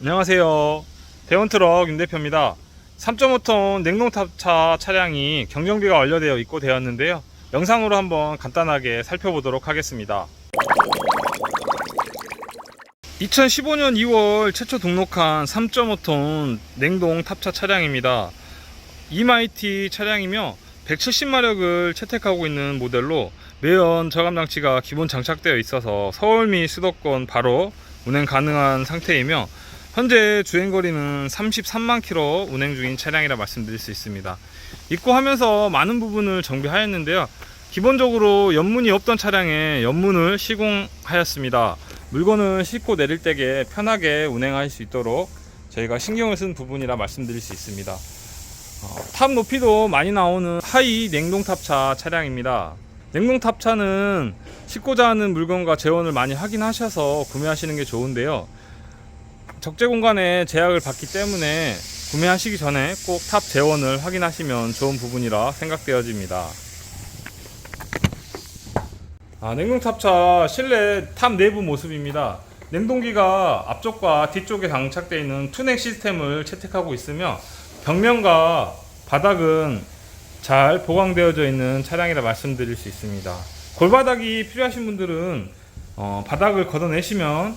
안녕하세요. 대원트럭 윤 대표입니다. 3.5톤 냉동탑차 차량이 경정비가 완료되어 입고되었는데요. 영상으로 한번 간단하게 살펴보도록 하겠습니다. 2015년 2월 최초 등록한 3.5톤 냉동 탑차 차량입니다. 이마이티 차량이며 170마력을 채택하고 있는 모델로 매연 저감 장치가 기본 장착되어 있어서 서울 및 수도권 바로 운행 가능한 상태이며 현재 주행거리는 33만 킬로 운행 중인 차량이라 말씀드릴 수 있습니다. 입고하면서 많은 부분을 정비하였는데요. 기본적으로 연문이 없던 차량에 연문을 시공하였습니다. 물건을 싣고 내릴 때에 편하게 운행할 수 있도록 저희가 신경을 쓴 부분이라 말씀드릴 수 있습니다. 어, 탑 높이도 많이 나오는 하이 냉동탑차 차량입니다. 냉동탑차는 싣고자 하는 물건과 재원을 많이 확인하셔서 구매하시는 게 좋은데요. 적재 공간에 제약을 받기 때문에 구매하시기 전에 꼭 탑 재원을 확인하시면 좋은 부분이라 생각되어집니다. 아, 냉동탑차 실내 탑 내부 모습입니다. 냉동기가 앞쪽과 뒤쪽에 장착되어 있는 투넥 시스템을 채택하고 있으며 벽면과 바닥은 잘 보강되어져 있는 차량이라 말씀드릴 수 있습니다. 골바닥이 필요하신 분들은 어, 바닥을 걷어내시면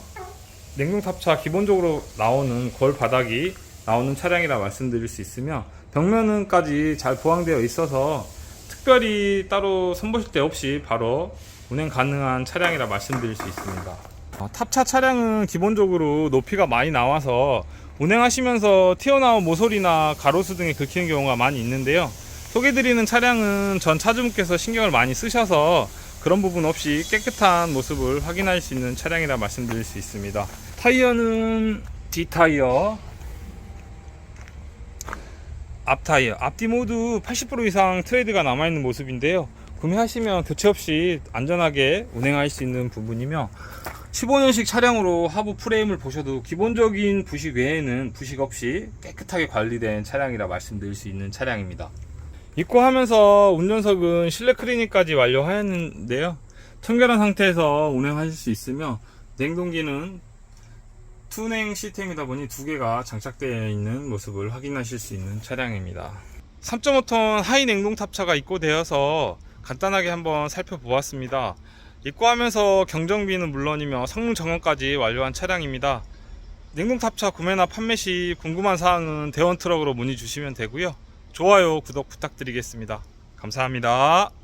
냉동탑차 기본적으로 나오는 골 바닥이 나오는 차량이라 말씀드릴 수 있으며 벽면은까지 잘 보강되어 있어서 특별히 따로 손보실 데 없이 바로 운행 가능한 차량이라 말씀드릴 수 있습니다. 어, 탑차 차량은 기본적으로 높이가 많이 나와서 운행하시면서 튀어나온 모서리나 가로수 등에 긁히는 경우가 많이 있는데요. 소개드리는 차량은 전 차주분께서 신경을 많이 쓰셔서 그런 부분 없이 깨끗한 모습을 확인할 수 있는 차량이라 말씀드릴 수 있습니다. 타이어는 D 타이어, 앞 타이어, 앞뒤 모두 80% 이상 트레이드가 남아있는 모습인데요. 구매하시면 교체 없이 안전하게 운행할 수 있는 부분이며 15년식 차량으로 하부 프레임을 보셔도 기본적인 부식 외에는 부식 없이 깨끗하게 관리된 차량이라 말씀드릴 수 있는 차량입니다. 입고하면서 운전석은 실내 클리닝까지 완료하였는데요. 청결한 상태에서 운행하실 수 있으며 냉동기는 투냉 시스템이다 보니 두 개가 장착되어 있는 모습을 확인하실 수 있는 차량입니다. 3.5톤 하이 냉동 탑차가 입고되어서 간단하게 한번 살펴보았습니다. 입고하면서 경정비는 물론이며 성능 점검까지 완료한 차량입니다. 냉동 탑차 구매나 판매 시 궁금한 사항은 대원 트럭으로 문의 주시면 되고요. 좋아요, 구독 부탁드리겠습니다. 감사합니다.